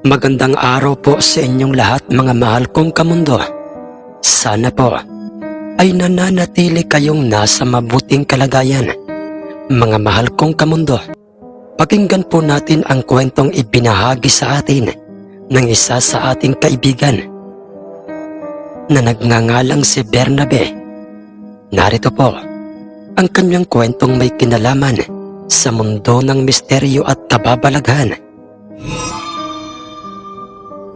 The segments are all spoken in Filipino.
Magandang araw po sa inyong lahat mga mahal kong kamundo. Sana po ay nananatili kayong nasa mabuting kalagayan. Mga mahal kong kamundo, pakinggan po natin ang kwentong ibinahagi sa atin ng isa sa ating kaibigan na nagngangalang si Bernabe. Narito po ang kanyang kwentong may kinalaman sa mundo ng misteryo at kababalaghan.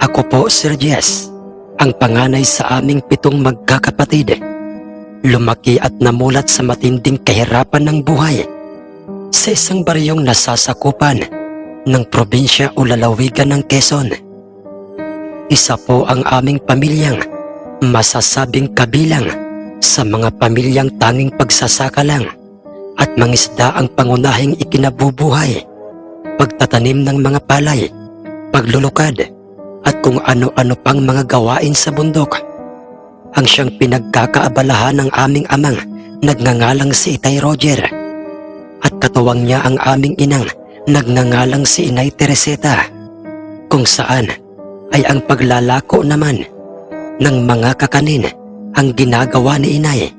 Ako po, Sir Jess, ang panganay sa aming pitong magkakapatid. Lumaki at namulat sa matinding kahirapan ng buhay sa isang baryong nasasakupan ng probinsya o lalawigan ng Quezon. Isa po ang aming pamilyang masasabing kabilang sa mga pamilyang tanging pagsasaka lang at mangisda ang pangunahing ikinabubuhay, pagtatanim ng mga palay, paglulukad, at kung ano-ano pang mga gawain sa bundok. Ang siyang pinagkakaabalahan ng aming amang nagngangalang si Itay Roger at katuwang niya ang aming inang nagngangalang si Inay Tereseta kung saan ay ang paglalako naman ng mga kakanin ang ginagawa ni Inay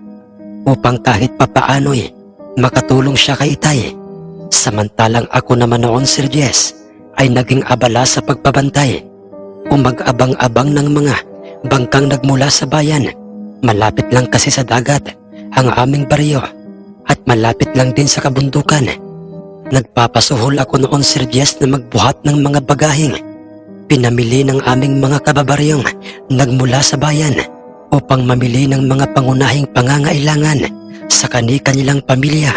upang kahit papaano'y makatulong siya kay Itay. Samantalang ako naman noon, Sir Jess, ay naging abala sa pagpabantay o mag-abang-abang ng mga bangkang nagmula sa bayan. Malapit lang kasi sa dagat ang aming baryo at malapit lang din sa kabundukan. Nagpapasuhol ako noon Sir Jess na magbuhat ng mga bagahing. Pinamili ng aming mga kababaryong nagmula sa bayan upang mamili ng mga pangunahing pangangailangan sa kani-kanilang pamilya.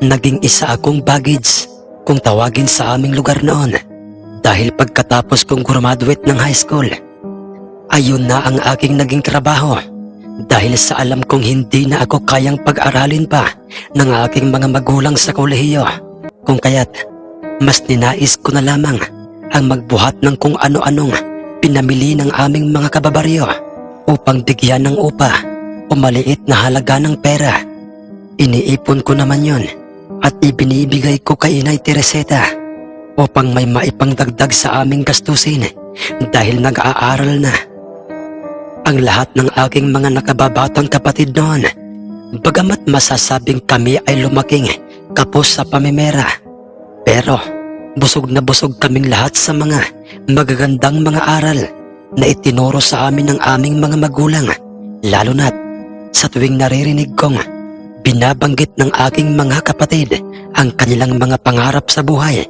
Naging isa akong baggage kung tawagin sa aming lugar noon dahil pagkatapos kong graduate ng high school. Ayun na ang aking naging trabaho dahil sa alam kong hindi na ako kayang pag-aralin pa ng aking mga magulang sa kolehiyo. Kung kaya't mas ninais ko na lamang ang magbuhat ng kung ano-anong pinamili ng aming mga kababaryo upang bigyan ng upa o maliit na halaga ng pera. Iniipon ko naman yon at ibinibigay ko kay Inay Tereseta upang may maipangdagdag sa aming gastusin dahil nag-aaral na. Ang lahat ng aking mga nakababatang kapatid noon, bagamat masasabing kami ay lumaking kapos sa pamimera. Pero busog na busog kaming lahat sa mga magagandang mga aral na itinuro sa amin ng aming mga magulang, lalo na't sa tuwing naririnig kong binabanggit ng aking mga kapatid ang kanilang mga pangarap sa buhay,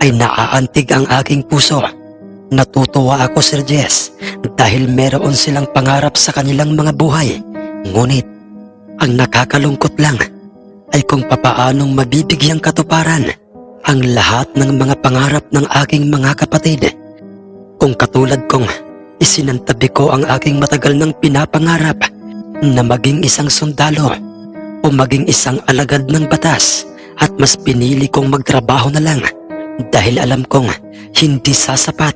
ay naaantig ang aking puso. Natutuwa ako, Sir Jess, dahil meron silang pangarap sa kanilang mga buhay. Ngunit, ang nakakalungkot lang ay kung papaanong mabibigyang katuparan ang lahat ng mga pangarap ng aking mga kapatid. Kung katulad kong isinantabi ko ang aking matagal ng pinapangarap na maging isang sundalo o maging isang alagad ng batas at mas pinili kong magtrabaho na lang dahil alam kong hindi sasapat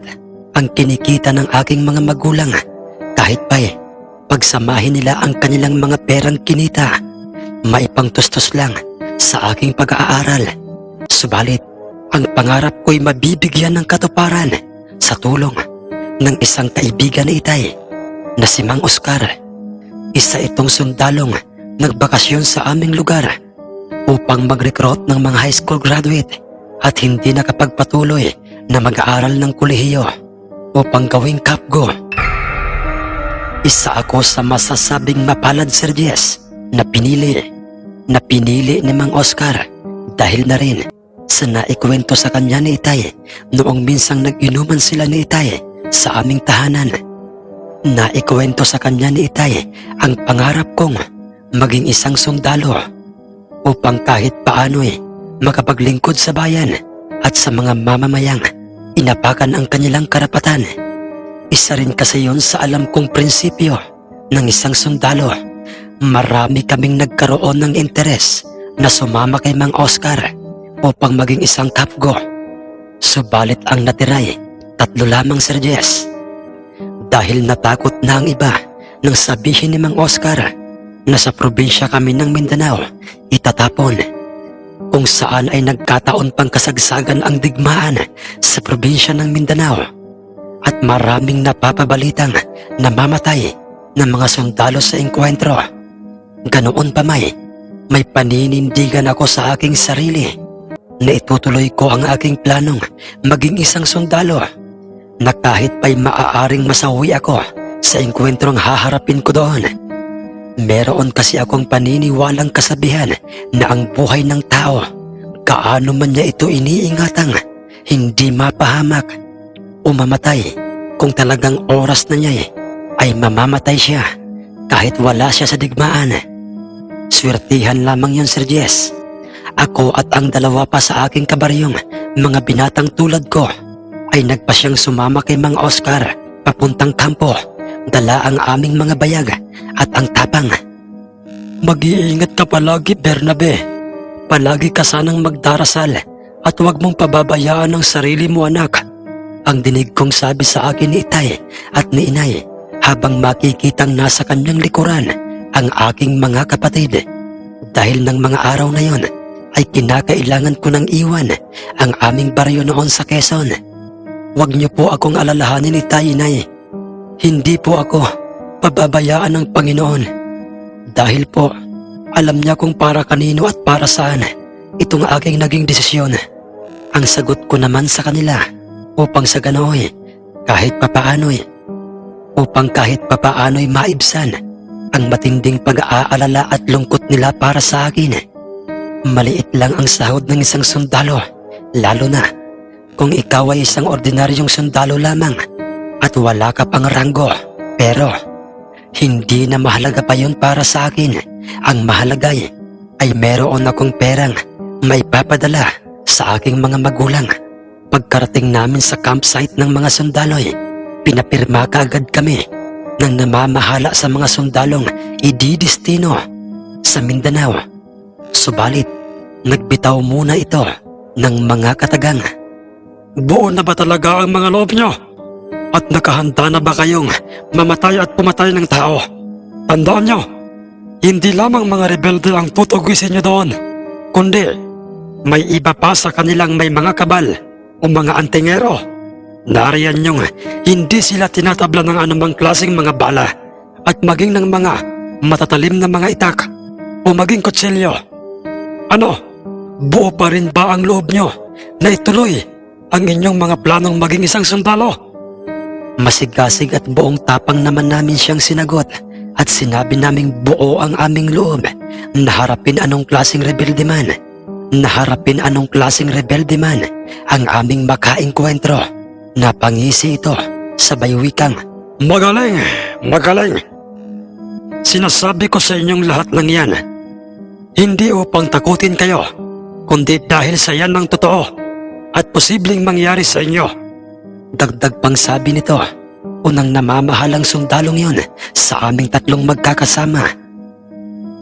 ang kinikita ng aking mga magulang kahit pa eh, pagsamahin nila ang kanilang mga perang kinita maipangtustos lang sa aking pag-aaral. Subalit, ang pangarap ko'y mabibigyan ng katuparan sa tulong ng isang kaibigan ni Itay na si Mang Oscar. Isa itong sundalong nagbakasyon sa aming lugar upang mag-recruit ng mga high school graduate at hindi nakapagpatuloy na mag-aaral ng kolehiyo upang gawing kapgo. Isa ako sa masasabing mapalad Jess na pinili na pinili ni Mang Oscar dahil na rin sa naikwento sa kanya ni Itay noong minsang nag-inuman sila ni Itay sa aming tahanan. Naikwento sa kanya ni Itay ang pangarap kong maging isang sundalo upang kahit paano'y makapaglingkod sa bayan at sa mga mamamayang inapakan ang kanilang karapatan. Isa rin kasi yon sa alam kong prinsipyo ng isang sundalo. Marami kaming nagkaroon ng interes na sumama kay Mang Oscar upang maging isang kapgo. Subalit ang natiray, tatlo lamang Sir Jess. Dahil natakot na ang iba nang sabihin ni Mang Oscar na sa probinsya kami ng Mindanao itatapon kung saan ay nagkataon pang kasagsagan ang digmaan sa probinsya ng Mindanao. maraming napapabalitang namamatay ng mga sundalo sa engkwentro. Ganoon pa may, may paninindigan ako sa aking sarili na itutuloy ko ang aking planong maging isang sundalo na kahit pa'y maaaring masawi ako sa engkwentrong haharapin ko doon. Meron kasi akong paniniwalang kasabihan na ang buhay ng tao, kaano man niya ito iniingatang, hindi mapahamak o mamatay kung talagang oras na niya ay mamamatay siya kahit wala siya sa digmaan. Swertihan lamang yun, Sir Jess. Ako at ang dalawa pa sa aking kabaryong mga binatang tulad ko ay nagpasyang sumama kay Mang Oscar papuntang kampo, dala ang aming mga bayag at ang tapang. Mag-iingat ka palagi, Bernabe. Palagi ka sanang magdarasal at huwag mong pababayaan ang sarili mo, anak. Ang dinig kong sabi sa akin ni Itay at ni Inay habang makikitang nasa kanyang likuran ang aking mga kapatid. Dahil ng mga araw na yon ay kinakailangan ko ng iwan ang aming baryo noon sa Quezon. Huwag niyo po akong alalahanin Itay, Inay. Hindi po ako pababayaan ng Panginoon. Dahil po, alam niya kung para kanino at para saan itong aking naging desisyon. Ang sagot ko naman sa kanila upang sa gano'y kahit papaano'y upang kahit papaano'y maibsan ang matinding pag-aalala at lungkot nila para sa akin. Maliit lang ang sahod ng isang sundalo, lalo na kung ikaw ay isang ordinaryong sundalo lamang at wala ka pang ranggo. Pero hindi na mahalaga pa yun para sa akin. Ang mahalaga ay, meron akong perang may papadala sa aking mga magulang. Pagkarating namin sa campsite ng mga sundaloy, pinapirma kaagad kami ng namamahala sa mga sundalong ididestino sa Mindanao. Subalit, nagbitaw muna ito ng mga katagang. Buo na ba talaga ang mga loob nyo? At nakahanda na ba kayong mamatay at pumatay ng tao? Tandaan nyo, hindi lamang mga rebelde ang tutugisin nyo doon, kundi may iba pa sa kanilang may mga kabal o mga antingero. Nariyan nyong hindi sila tinatabla ng anumang klaseng mga bala at maging ng mga matatalim na mga itak o maging kutsilyo. Ano, buo pa rin ba ang loob nyo na ituloy ang inyong mga planong maging isang sundalo? Masigasig at buong tapang naman namin siyang sinagot at sinabi naming buo ang aming loob na harapin anong klaseng rebelde man. Naharapin anong klaseng rebelde man ang aming makaengkwentro. Napangisi ito sa baywikang. Magaling! Magaling! Sinasabi ko sa inyong lahat ng yan. Hindi upang takutin kayo, kundi dahil sa yan ang totoo at posibleng mangyari sa inyo. Dagdag pang sabi nito, unang namamahalang sundalong yon sa aming tatlong magkakasama.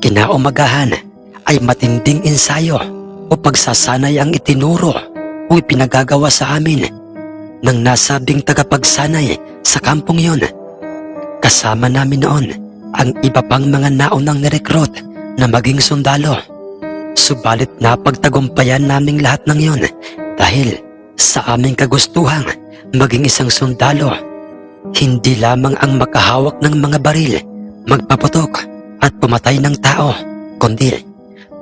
Kinaumagahan ay matinding ensayo o pagsasanay ang itinuro o ipinagagawa sa amin ng nasabing tagapagsanay sa kampong yon. Kasama namin noon ang iba pang mga naunang nirekrut na maging sundalo. Subalit napagtagumpayan naming lahat ng yon dahil sa aming kagustuhang maging isang sundalo. Hindi lamang ang makahawak ng mga baril, magpaputok at pumatay ng tao, kundi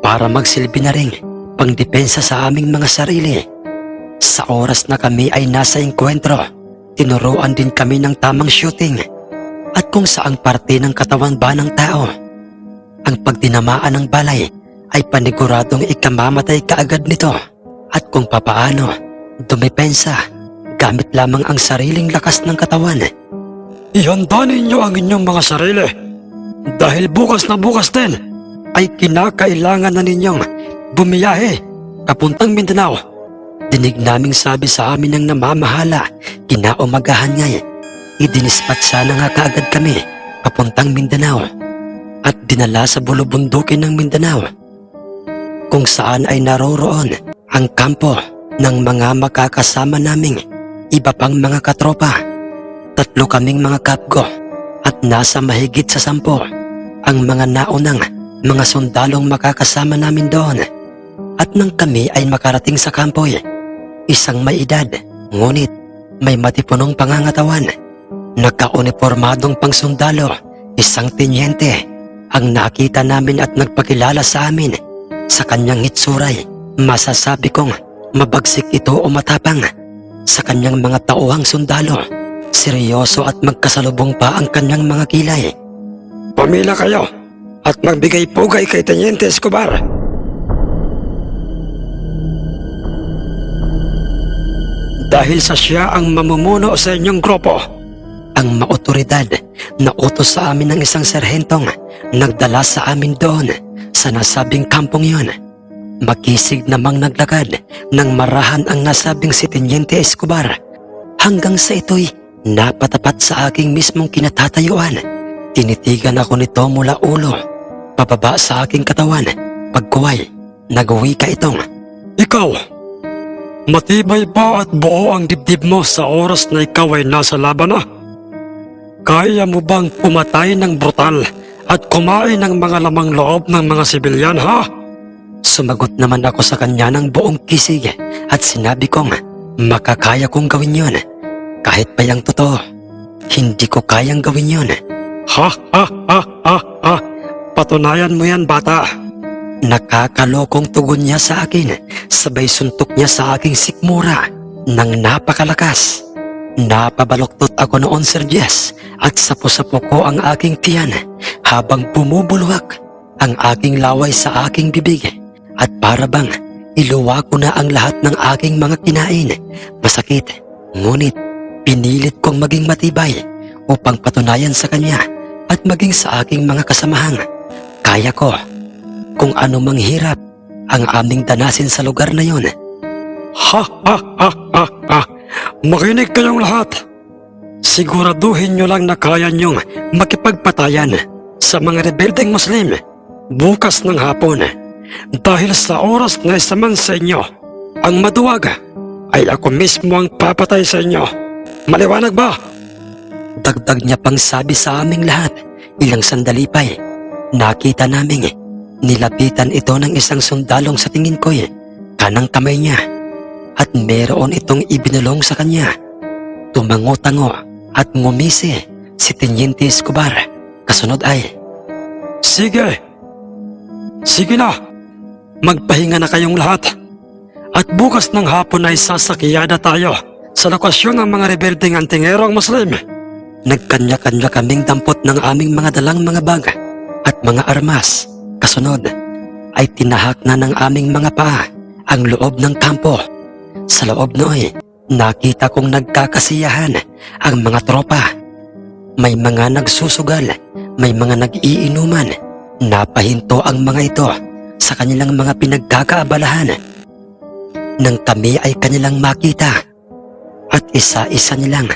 para magsilbi na rin pangdepensa sa aming mga sarili. Sa oras na kami ay nasa engkwentro, tinuruan din kami ng tamang shooting at kung saang parte ng katawan ba ng tao. Ang pagdinamaan ng balay ay paniguradong ikamamatay kaagad nito at kung papaano dumepensa gamit lamang ang sariling lakas ng katawan. Ihanda ninyo ang inyong mga sarili dahil bukas na bukas din ay kinakailangan na ninyong bumiyahe kapuntang Mindanao. Dinig naming sabi sa amin ng namamahala, kinaumagahan nga idinispat sana nga kaagad kami papuntang Mindanao at dinala sa bulubundukin ng Mindanao kung saan ay naroroon ang kampo ng mga makakasama naming iba pang mga katropa. Tatlo kaming mga kapgo at nasa mahigit sa sampo ang mga naunang mga sundalong makakasama namin doon. At nang kami ay makarating sa kampoy, isang may edad, ngunit may matipunong pangangatawan. Nagkauniformadong pangsundalo, isang tinyente, ang nakita namin at nagpakilala sa amin. Sa kanyang hitsuray, masasabi kong mabagsik ito o matapang. Sa kanyang mga tauhang sundalo, seryoso at magkasalubong pa ang kanyang mga kilay. Pumila kayo at magbigay pugay kay Teniente Escobar. Dahil sa siya ang mamumuno sa inyong grupo. Ang maotoridad na utos sa amin ng isang serhentong nagdala sa amin doon sa nasabing kampong yon. Makisig namang naglakad nang marahan ang nasabing si Teniente Escobar hanggang sa ito'y napatapat sa aking mismong kinatatayuan. Tinitigan ako nito mula ulo, pababa sa aking katawan, pagkuway, nagawi ka itong Ikaw, matibay ba at buo ang dibdib mo sa oras na ikaw ay nasa laban na? Kaya mo bang pumatay ng brutal at kumain ng mga lamang loob ng mga sibilyan ha? Sumagot naman ako sa kanya ng buong kisig at sinabi kong makakaya kong gawin yon. Kahit pa yung totoo, hindi ko kayang gawin yon. Ha ha ha ha ha. Patunayan mo yan bata. Nakakalokong tugon niya sa akin, sabay suntok niya sa aking sikmura ng napakalakas. Napabaloktot ako noon Sir Jess at sapo-sapo ko ang aking tiyan habang bumubulwak ang aking laway sa aking bibig at para bang iluwa ko na ang lahat ng aking mga kinain. Masakit, ngunit pinilit kong maging matibay upang patunayan sa kanya at maging sa aking mga kasamahang. Kaya ko kung ano mang hirap ang aming danasin sa lugar na yon. Ha ha ha ha ha. Makinig kayong lahat. Siguraduhin nyo lang na kaya nyong makipagpatayan sa mga rebeldeng Muslim bukas ng hapon. Dahil sa oras na isa man sa inyo, ang maduwag ay ako mismo ang papatay sa inyo. Maliwanag ba? Dagdag niya pang sabi sa aming lahat. Ilang sandali pa'y nakita namin nilapitan ito ng isang sundalong sa tingin ko eh, kanang kamay niya at meron itong ibinulong sa kanya. Tumango-tango at ngumisi si Teniente Escobar. Kasunod ay, Sige. Sige na. Magpahinga na kayong lahat. At bukas ng hapon ay sasakiyada tayo sa lokasyon ng mga rebeldeng antingerong Muslim. Nagkanya-kanya kaming dampot ng aming mga dalang mga bag at mga armas. Kasunod ay tinahak na ng aming mga paa ang loob ng kampo. Sa loob noy, nakita kong nagkakasiyahan ang mga tropa. May mga nagsusugal, may mga nag-iinuman. Napahinto ang mga ito sa kanilang mga pinagkakaabalahan. Nang kami ay kanilang makita at isa-isa nilang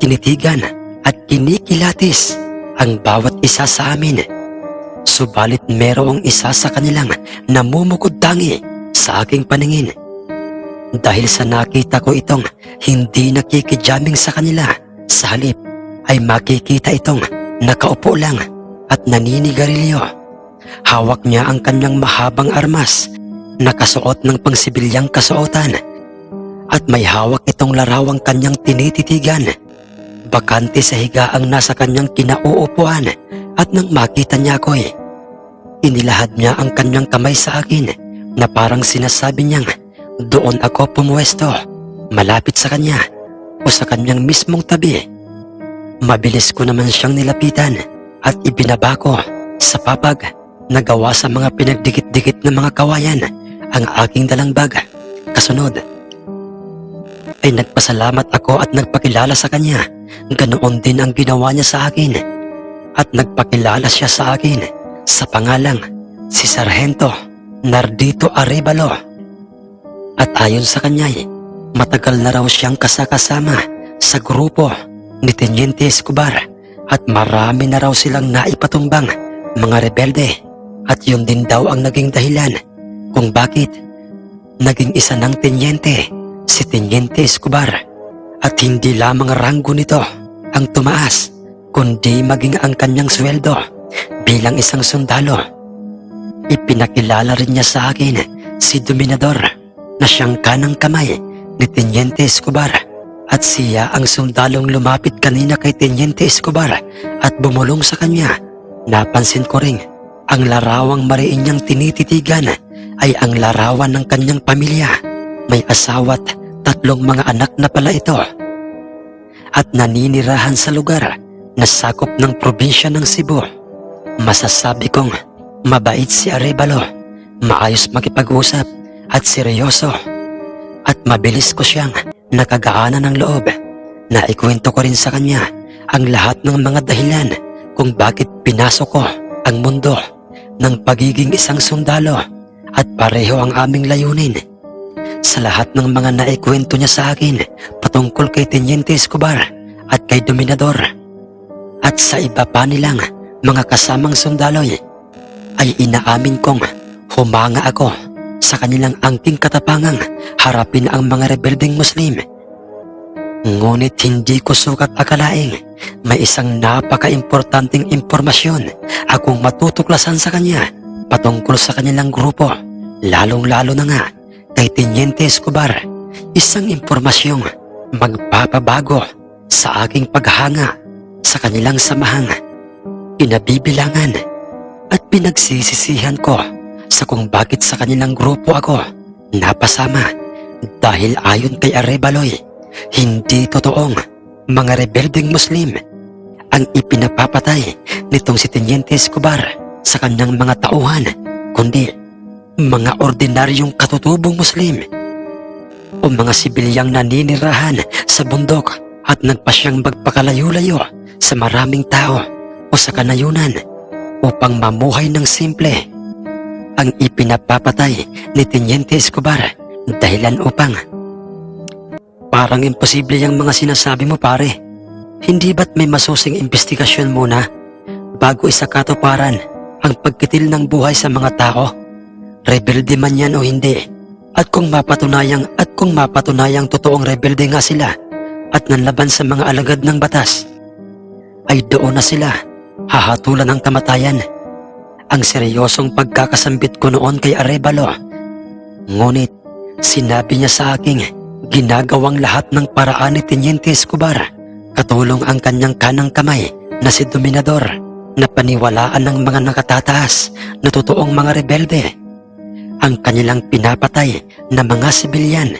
tinitigan at kinikilatis ang bawat isa sa amin. Subalit merong isa sa kanilang namumukod tangi sa aking paningin. Dahil sa nakita ko itong hindi nakikijamming sa kanila, sa halip ay makikita itong nakaupo lang at naninigarilyo. Hawak niya ang kanyang mahabang armas, nakasuot ng pangsibilyang kasuotan, at may hawak itong larawang kanyang tinititigan. Bakante sa higa ang nasa kanyang kinauupuan at nang makita niya ako eh, inilahad niya ang kanyang kamay sa akin na parang sinasabi niyang doon ako pumuwesto, malapit sa kanya o sa kanyang mismong tabi. Mabilis ko naman siyang nilapitan at ibinaba ko sa papag na gawa sa mga pinagdikit-dikit na mga kawayan ang aking dalang bag. Kasunod, ay nagpasalamat ako at nagpakilala sa kanya. Ganoon din ang ginawa niya sa akin. At nagpakilala siya sa akin sa pangalang si Sargento Nardito Arevalo. At ayon sa kanya, matagal na raw siyang kasakasama sa grupo ni Teniente Escobar at marami na raw silang naipatumbang mga rebelde at yun din daw ang naging dahilan kung bakit naging isa ng Teniente si Teniente Escobar at hindi lamang ranggo nito ang tumaas kundi maging ang kanyang sweldo bilang isang sundalo. Ipinakilala rin niya sa akin si Dominador na siyang kanang kamay ni Teniente Escobar At siya ang sundalong lumapit kanina kay Teniente Escobar at bumulong sa kanya. Napansin ko rin, ang larawang mariin niyang tinititigan ay ang larawan ng kanyang pamilya. May asawa't tatlong mga anak na pala ito. At naninirahan sa lugar na sakop ng probinsya ng Cebu. Masasabi kong mabait si Arevalo, maayos makipag-usap at seryoso. At mabilis ko siyang nakagaanan ng loob. Naikwento ko rin sa kanya ang lahat ng mga dahilan kung bakit pinasok ko ang mundo ng pagiging isang sundalo at pareho ang aming layunin. Sa lahat ng mga naikwento niya sa akin patungkol kay Teniente Escobar at kay Dominador at sa iba pa nilang mga kasamang sundaloy ay inaamin kong humanga ako sa kanilang angking katapangang harapin ang mga rebeldeng Muslim. Ngunit hindi ko sukat akalaing may isang napaka-importanting impormasyon akong matutuklasan sa kanya patungkol sa kanilang grupo, lalong-lalo na nga kay Teniente Escobar, isang impormasyong magpapabago sa aking paghanga sa kanilang samahang pinabibilangan at pinagsisisihan ko sa kung bakit sa kanilang grupo ako napasama dahil ayon kay Arebaloy, hindi totoong mga rebeldeng Muslim ang ipinapapatay nitong si Teniente Escobar sa kanyang mga tauhan, kundi mga ordinaryong katutubong Muslim o mga sibilyang naninirahan sa bundok at nagpasyang magpakalayo-layo sa maraming tao o sa kanayunan upang mamuhay ng simple. Ang ipinapapatay ni Teniente Escobar dahilan upang Parang imposible yung mga sinasabi mo pare. Hindi ba't may masusing investigasyon muna bago isakatuparan ang pagkitil ng buhay sa mga tao? Rebelde man yan o hindi. At kung mapatunayang at kung mapatunayang totoong rebelde nga sila at nanlaban sa mga alagad ng batas, ay doon na sila hahatulan ng kamatayan. Ang seryosong pagkakasambit ko noon kay Arevalo. Ngunit sinabi niya sa aking ginagawang lahat ng paraan ni Teniente Escobar. Katulong ang kanyang kanang kamay na si Dominador na paniwalaan ng mga nakatataas na totoong mga rebelde. Ang kanilang pinapatay na mga sibilyan.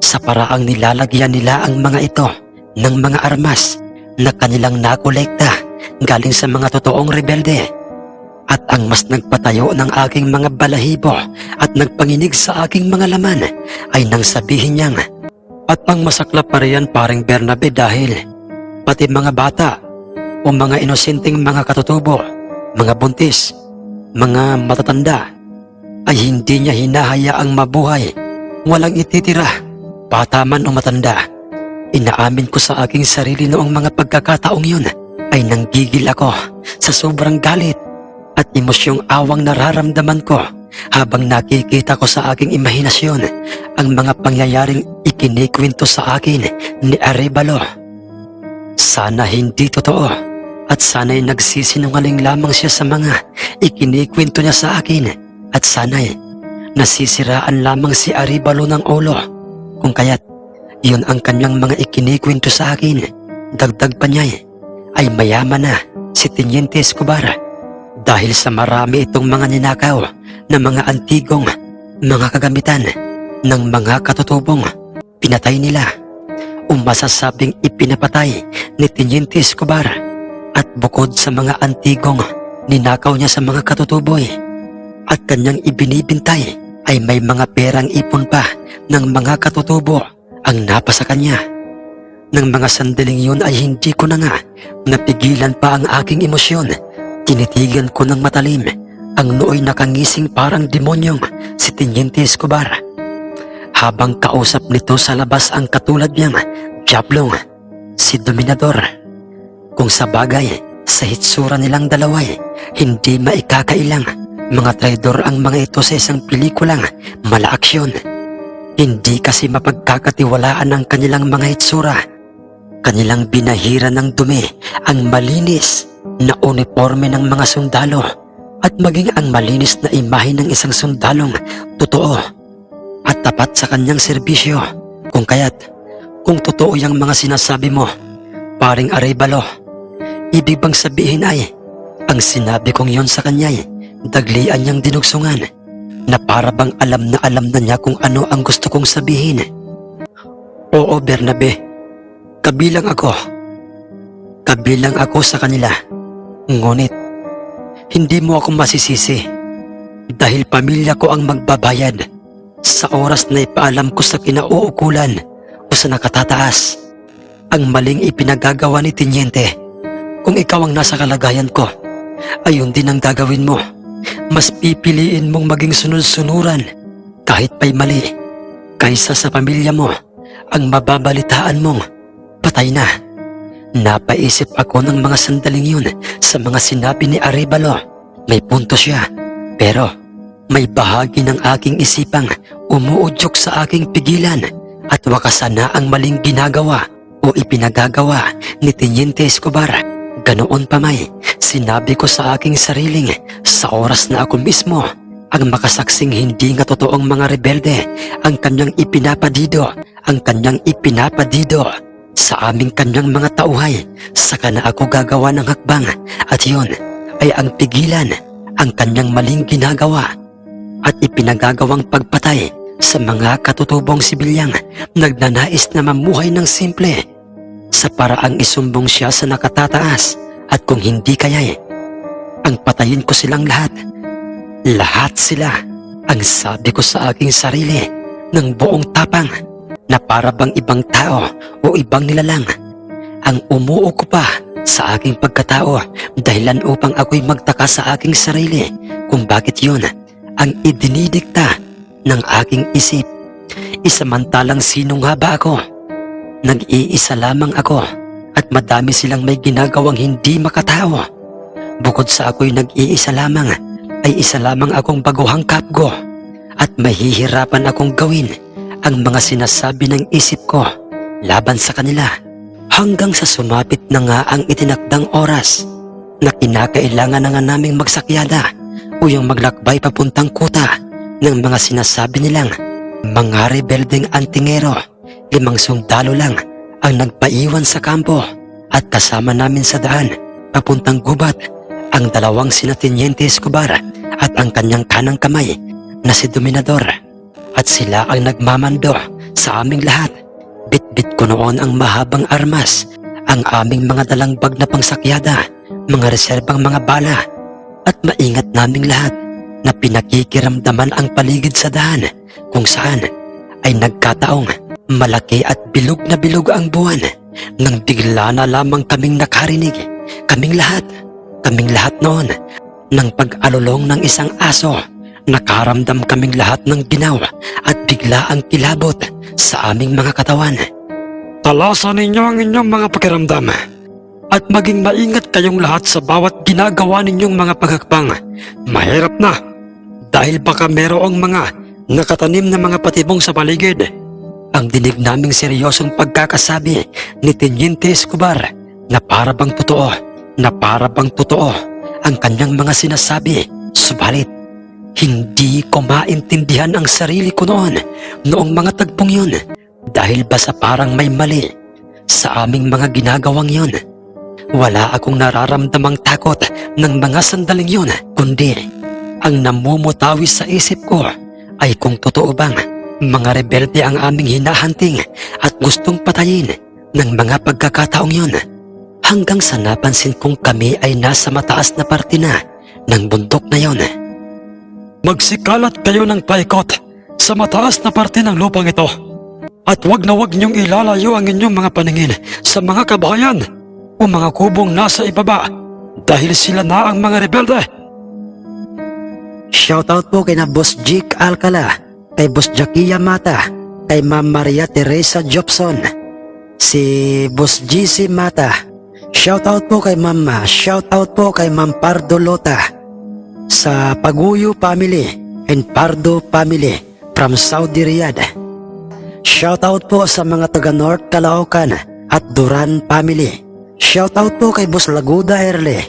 Sa paraang nilalagyan nila ang mga ito ng mga armas na kanilang nakolekta galing sa mga totoong rebelde. At ang mas nagpatayo ng aking mga balahibo at nagpanginig sa aking mga laman ay nang sabihin niyang at ang masaklap pa riyan paring Bernabe dahil pati mga bata o mga inosenteng mga katutubo, mga buntis, mga matatanda ay hindi niya hinahayaang mabuhay, walang ititira, bata man o matanda. Inaamin ko sa aking sarili noong mga pagkakataong yun ay nanggigil ako sa sobrang galit at emosyong awang nararamdaman ko habang nakikita ko sa aking imahinasyon ang mga pangyayaring ikinikwento sa akin ni Arevalo. Sana hindi totoo at sana'y nagsisinungaling lamang siya sa mga ikinikwento niya sa akin at sana'y nasisiraan lamang si Arevalo ng ulo kung kaya't iyon ang kanyang mga ikinikwento sa akin. Dagdag pa niya ay mayaman na si Teniente Escobar dahil sa marami itong mga ninakaw na mga antigong mga kagamitan ng mga katutubong pinatay nila o masasabing ipinapatay ni Teniente Escobar at bukod sa mga antigong ninakaw niya sa mga katutuboy at kanyang ibinibintay ay may mga perang ipon pa ng mga katutubo ang napasa kanya. Nang mga sandaling yun ay hindi ko na nga napigilan pa ang aking emosyon Tinitigan ko ng matalim ang nooy nakangising parang demonyong si Teniente Escobar. Habang kausap nito sa labas ang katulad niyang Diablong, si Dominador. Kung sa bagay, sa hitsura nilang dalaway, hindi maikakailang mga traidor ang mga ito sa isang pelikulang malaaksyon. Hindi kasi mapagkakatiwalaan ang kanilang mga hitsura. Kanilang binahira ng dumi ang malinis na uniforme ng mga sundalo at maging ang malinis na imahe ng isang sundalong totoo at tapat sa kanyang serbisyo kung kaya't Kung totoo yung mga sinasabi mo, paring Arevalo, ibig bang sabihin ay, ang sinabi kong yon sa kanya ay, daglian niyang dinugsungan, na para bang alam na alam na niya kung ano ang gusto kong sabihin. Oo, Bernabe, kabilang ako. Kabilang ako sa kanila. Ngunit, hindi mo ako masisisi dahil pamilya ko ang magbabayad sa oras na ipaalam ko sa kinauukulan o sa nakatataas ang maling ipinagagawa ni Tinyente. Kung ikaw ang nasa kalagayan ko, ayun din ang gagawin mo. Mas pipiliin mong maging sunod-sunuran kahit pa'y mali kaysa sa pamilya mo ang mababalitaan mong patay na. Napaisip ako ng mga sandaling yun sa mga sinabi ni Arevalo. May punto siya. Pero may bahagi ng aking isipang umuudyok sa aking pigilan at wakasan na ang maling ginagawa o ipinagagawa ni Teniente Escobar. Ganoon pa may, sinabi ko sa aking sariling sa oras na ako mismo ang makasaksing hindi nga totoong mga rebelde ang kanyang ipinapadido, ang kanyang ipinapadido sa aming kanyang mga tauhay, saka na ako gagawa ng hakbang. At yun ay ang pigilan ang kanyang maling ginagawa at ipinagagawang pagpatay sa mga katutubong sibilyang nagnanais na mamuhay ng simple. Sa paraang isumbong siya sa nakatataas at kung hindi kaya'y ang patayin ko silang lahat. Lahat sila ang sabi ko sa aking sarili ng buong tapang na para bang ibang tao o ibang nilalang ang umuo ko pa sa aking pagkatao dahilan upang ako'y magtaka sa aking sarili kung bakit yun ang idinidikta ng aking isip. Isamantalang sino nga ba ako? Nag-iisa lamang ako at madami silang may ginagawang hindi makatao. Bukod sa ako'y nag-iisa lamang, ay isa lamang akong baguhang kapgo at mahihirapan akong gawin ang mga sinasabi ng isip ko laban sa kanila hanggang sa sumapit na nga ang itinakdang oras na kinakailangan na nga naming magsakyada o yung maglakbay papuntang kuta ng mga sinasabi nilang mga rebeldeng antingero limang sundalo lang ang nagpaiwan sa kampo at kasama namin sa daan papuntang gubat ang dalawang sina Teniente Escobar at ang kanyang kanang kamay na si Dominador at sila ang nagmamando sa aming lahat. Bit-bit ko noon ang mahabang armas, ang aming mga dalang bag na pangsakyada, mga reserbang mga bala at maingat naming lahat na pinakikiramdaman ang paligid sa daan kung saan ay nagkataong malaki at bilog na bilog ang buwan nang bigla na lamang kaming nakarinig, kaming lahat kaming lahat noon ng pag-alulong ng isang aso. Nakaramdam kaming lahat ng ginaw at bigla ang kilabot sa aming mga katawan. Talasan ninyo ang inyong mga pakiramdam at maging maingat kayong lahat sa bawat ginagawa ninyong mga paghakbang. Mahirap na dahil baka merong mga nakatanim na mga patibong sa paligid. Ang dinig naming seryosong pagkakasabi ni Teniente Escobar na para bang totoo, na para bang totoo ang kanyang mga sinasabi. Subalit, hindi ko maintindihan ang sarili ko noon, noong mga tagpong yun. Dahil ba sa parang may mali sa aming mga ginagawang yun. Wala akong nararamdamang takot ng mga sandaling yun, kundi ang namumutawi sa isip ko ay kung totoo bang mga rebelde ang aming hinahanting at gustong patayin ng mga pagkakataong yun. Hanggang sa napansin kong kami ay nasa mataas na parte na ng bundok na yon. Magsikalat kayo ng paikot sa mataas na parte ng lupang ito. At wag na wag niyong ilalayo ang inyong mga paningin sa mga kabahayan o mga kubong nasa ibaba dahil sila na ang mga rebelde. Shoutout po kay na Boss Jake Alcala, kay Boss Jackie Mata, kay Ma'am Maria Teresa Jobson, si Boss GC Mata. Shoutout po kay Mama, shoutout po kay Ma'am Pardo Lota sa Paguyo Family and Pardo Family from Saudi Riyadh. Shoutout po sa mga taga North Caloocan at Duran Family. Shoutout po kay Boss Laguda Erle.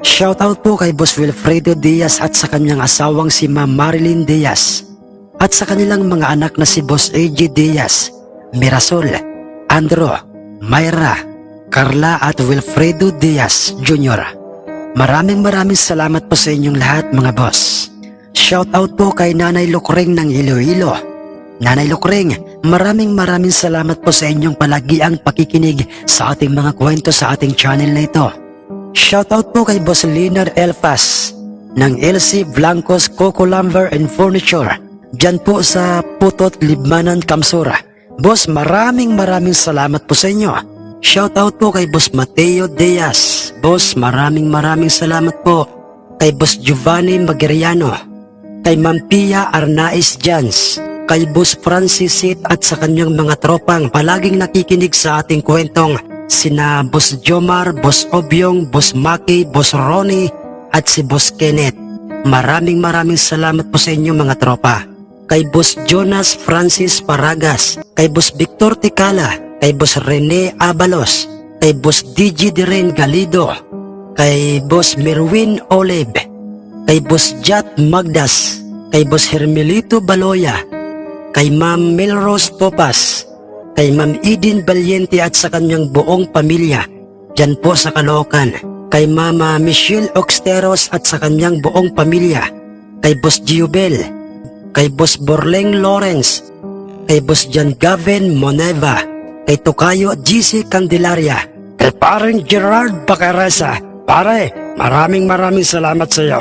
Shoutout po kay Boss Wilfredo Diaz at sa kanyang asawang si Ma'am Marilyn Diaz. At sa kanilang mga anak na si Boss AJ Diaz, Mirasol, Andro, Myra, Carla at Wilfredo Diaz Jr. Maraming maraming salamat po sa inyong lahat mga boss. Shoutout po kay Nanay Lukring ng Iloilo. Nanay Lukring, maraming maraming salamat po sa inyong palagiang pakikinig sa ating mga kwento sa ating channel na ito. Shoutout po kay Boss Leonard Elfas ng LC Blancos Coco Lumber and Furniture dyan po sa Putot, Libmanan, Kamsura. Boss, maraming maraming salamat po sa inyo. Shoutout po kay Boss Mateo Diaz. Boss, maraming maraming salamat po. Kay Boss Giovanni Magiriano. Kay Ma'am Pia Arnaiz Jans. Kay Boss Francis Sit at sa kanyang mga tropang palaging nakikinig sa ating kwentong sina Boss Jomar, Boss Obyong, Boss Maki, Boss Ronnie at si Boss Kenneth. Maraming maraming salamat po sa inyo mga tropa. Kay Boss Jonas Francis Paragas, kay Boss Victor Ticala, kay Boss Rene Abalos, kay Boss DJ Diren Galido, kay Boss Merwin Olive, kay Boss Jat Magdas, kay Boss Hermelito Baloya, kay Ma'am Melrose Topas, kay Ma'am Eden Valiente at sa kanyang buong pamilya, dyan po sa Caloocan, kay Mama Michelle Oxteros at sa kanyang buong pamilya, kay Boss Giobel, kay Boss Borleng Lawrence, kay Boss John Gavin Moneva, kay Tokayo GC Candelaria, kay paring Gerard Bacaresa. Pare, maraming maraming salamat sa iyo.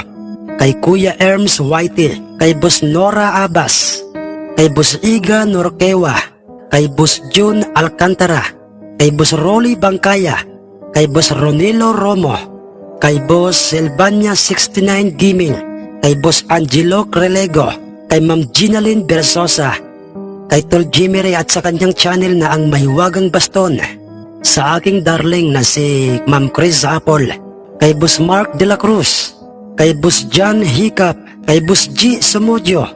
Kay Kuya Erms Whitey, kay Boss Nora Abbas, kay Boss Iga Norquewa, kay Boss June Alcantara, kay Boss Rolly Bangkaya, kay Boss Ronilo Romo, kay Boss Silvania 69 Gaming, kay Boss Angelo Crelego, kay Ma'am Ginalyn Bersosa, kay Tol Jimmy Ray at sa kanyang channel na ang Mahiwagang Baston, sa aking darling na si Ma'am Chris Apple, kay Boss Mark De La Cruz, kay Boss John Hiccup, kay Boss G. Sumudio,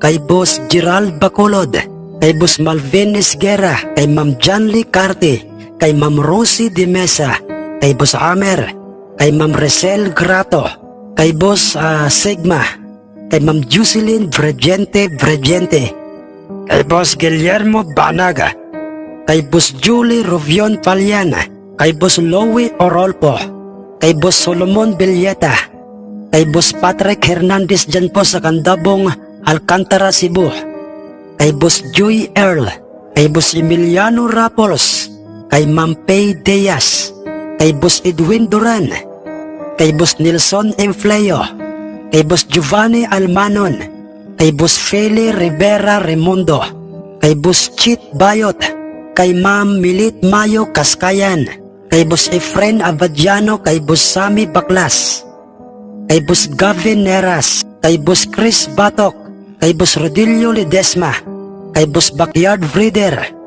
kay Boss Gerald Bacolod, kay Boss Malvin Esguera, kay Ma'am Janly Carte, kay Ma'am Rosie De Mesa, kay Boss Amer, kay Ma'am Resel Grato, kay Boss ah, Sigma, kay Ma'am Jocelyn Bregente Bregente, kay Boss Guillermo Banaga, kay Boss Julie Rovion Paliana, kay Boss Lowy Orolpo, kay Boss Solomon Villeta, kay Boss Patrick Hernandez dyan po sa Kandabong, Alcantara, Cebu, kay Boss Joy Earl, kay Boss Emiliano Rapols, kay Ma'am Pay Diaz, kay Boss Edwin Duran, kay Boss Nelson Enfleo, kay Boss Giovanni Almanon, kay Boss Feli Rivera Remundo, kay Boss Chit Bayot, kay Ma'am Milit Mayo Kaskayan, kay Boss Efren Abadiano, kay Boss Sami Baklas, kay Boss Gavin Neras, kay Boss Chris Batok, kay Boss Rodilio Ledesma, kay Boss Backyard Breeder,